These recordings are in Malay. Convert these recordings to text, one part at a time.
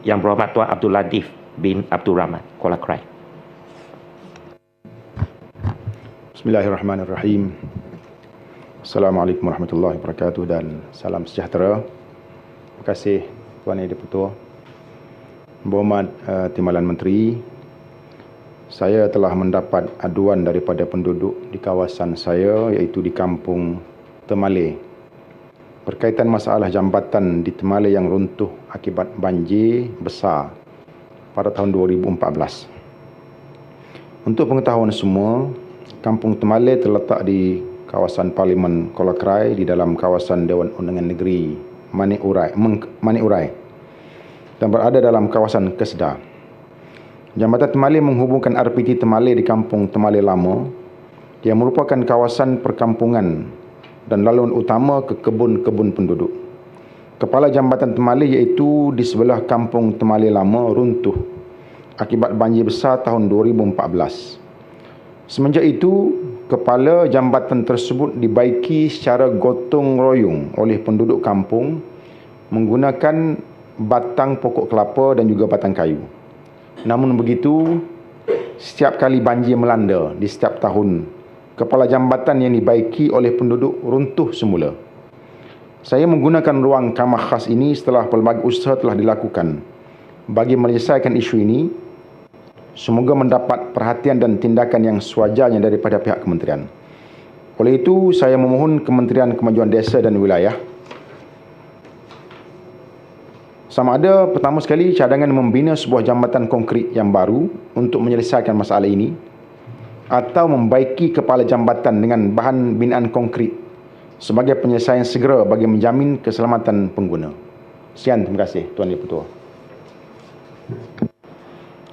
Yang berhormat Tuan Abdul Latif bin Abdul Rahman, Kuala Krai. Bismillahirrahmanirrahim. Assalamualaikum warahmatullahi wabarakatuh dan salam sejahtera. Terima kasih Tuan Yang Dipertua. Berhormat uh, Timbalan Menteri, saya telah mendapat aduan daripada penduduk di kawasan saya iaitu di kampung Temale berkaitan masalah jambatan di Temale yang runtuh akibat banjir besar pada tahun 2014. Untuk pengetahuan semua, Kampung Temale terletak di kawasan Parlimen Kuala Krai di dalam kawasan Dewan Undangan Negeri Manik Urai, Manik Urai dan berada dalam kawasan Kesedah. Jambatan Temale menghubungkan RPT Temale di Kampung Temale Lama yang merupakan kawasan perkampungan dan laluan utama ke kebun-kebun penduduk. Kepala Jambatan Temale iaitu di sebelah Kampung Temale Lama runtuh akibat banjir besar tahun 2014. Semenjak itu, kepala jambatan tersebut dibaiki secara gotong royong oleh penduduk kampung menggunakan batang pokok kelapa dan juga batang kayu. Namun begitu, setiap kali banjir melanda di setiap tahun, kepala jambatan yang dibaiki oleh penduduk runtuh semula. Saya menggunakan ruang kamar khas ini setelah pelbagai usaha telah dilakukan bagi menyelesaikan isu ini semoga mendapat perhatian dan tindakan yang sewajarnya daripada pihak kementerian. Oleh itu, saya memohon Kementerian Kemajuan Desa dan Wilayah sama ada pertama sekali cadangan membina sebuah jambatan konkrit yang baru untuk menyelesaikan masalah ini atau membaiki kepala jambatan dengan bahan binaan konkrit sebagai penyelesaian segera bagi menjamin keselamatan pengguna. Sekian, terima kasih Tuan Yang Pertua.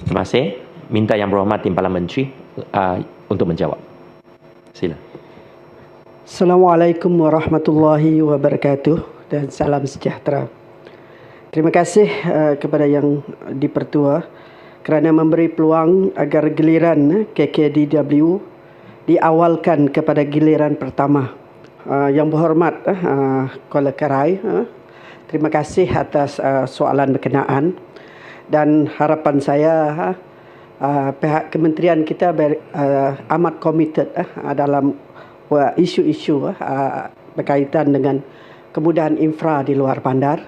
Terima kasih minta yang berhormat Timbalan Menteri uh, untuk menjawab. Sila. Assalamualaikum warahmatullahi wabarakatuh dan salam sejahtera. Terima kasih uh, kepada yang dipertua kerana memberi peluang agar giliran uh, KKDW diawalkan kepada giliran pertama. Uh, yang berhormat uh, Kuala Karai, uh, terima kasih atas uh, soalan berkenaan dan harapan saya uh, uh, pihak kementerian kita ber, uh, amat committed uh, dalam uh, isu-isu uh, berkaitan dengan kemudahan infra di luar bandar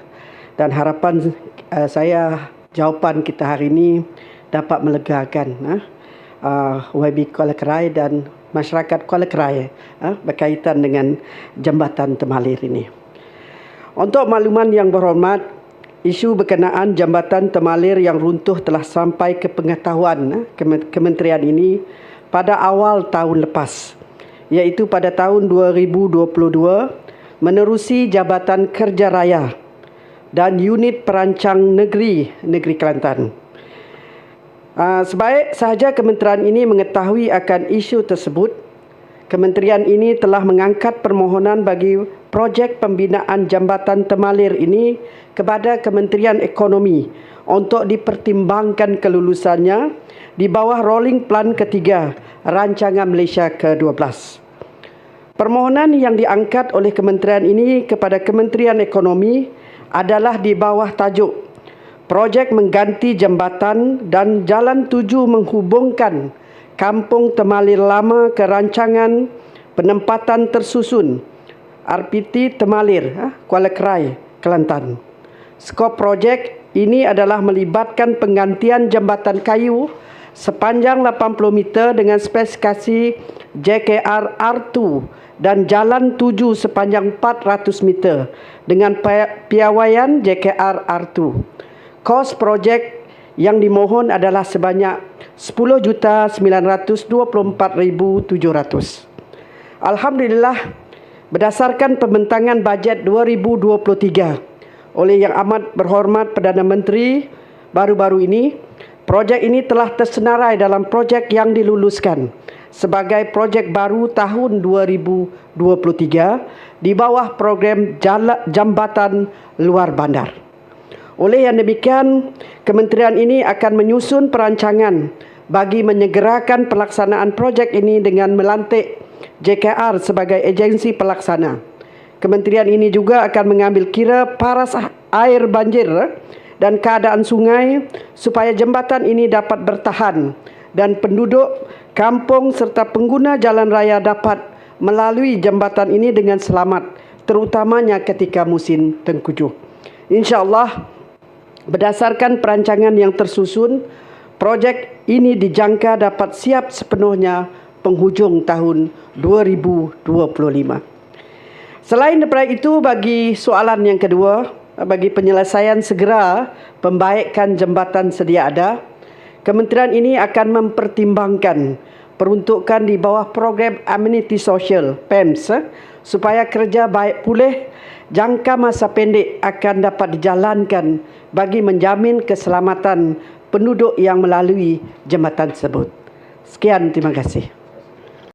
dan harapan uh, saya jawapan kita hari ini dapat melegakan uh, uh, YB Kuala Kerai dan masyarakat Kuala Kerai uh, berkaitan dengan jambatan Temalir ini. Untuk makluman yang berhormat, Isu berkenaan jambatan Temalir yang runtuh telah sampai ke pengetahuan eh, kementerian ini pada awal tahun lepas iaitu pada tahun 2022 menerusi Jabatan Kerja Raya dan Unit Perancang Negeri Negeri Kelantan. Ah, sebaik sahaja kementerian ini mengetahui akan isu tersebut, kementerian ini telah mengangkat permohonan bagi projek pembinaan jambatan Temalir ini kepada Kementerian Ekonomi untuk dipertimbangkan kelulusannya di bawah rolling plan ketiga rancangan Malaysia ke-12. Permohonan yang diangkat oleh kementerian ini kepada Kementerian Ekonomi adalah di bawah tajuk Projek mengganti jambatan dan jalan tuju menghubungkan Kampung Temalir Lama ke rancangan penempatan tersusun RPT Temalir, ha, Kuala Krai, Kelantan. Skop projek ini adalah melibatkan penggantian jambatan kayu sepanjang 80 meter dengan spesifikasi JKR R2 dan jalan 7 sepanjang 400 meter dengan piawaian JKR R2. Kos projek yang dimohon adalah sebanyak 10,924,700. Alhamdulillah, berdasarkan pembentangan bajet 2023, oleh Yang Amat Berhormat Perdana Menteri baru-baru ini, projek ini telah tersenarai dalam projek yang diluluskan sebagai projek baru tahun 2023 di bawah program Jambatan Luar Bandar. Oleh yang demikian, kementerian ini akan menyusun perancangan bagi menyegerakan pelaksanaan projek ini dengan melantik JKR sebagai agensi pelaksana. Kementerian ini juga akan mengambil kira paras air banjir dan keadaan sungai supaya jambatan ini dapat bertahan dan penduduk kampung serta pengguna jalan raya dapat melalui jambatan ini dengan selamat terutamanya ketika musim tengkujuh. InsyaAllah berdasarkan perancangan yang tersusun, projek ini dijangka dapat siap sepenuhnya penghujung tahun 2025. Selain daripada itu, bagi soalan yang kedua, bagi penyelesaian segera pembaikan jambatan sedia ada, kementerian ini akan mempertimbangkan peruntukan di bawah program amenity social PEMS supaya kerja baik pulih jangka masa pendek akan dapat dijalankan bagi menjamin keselamatan penduduk yang melalui jambatan tersebut. Sekian, terima kasih.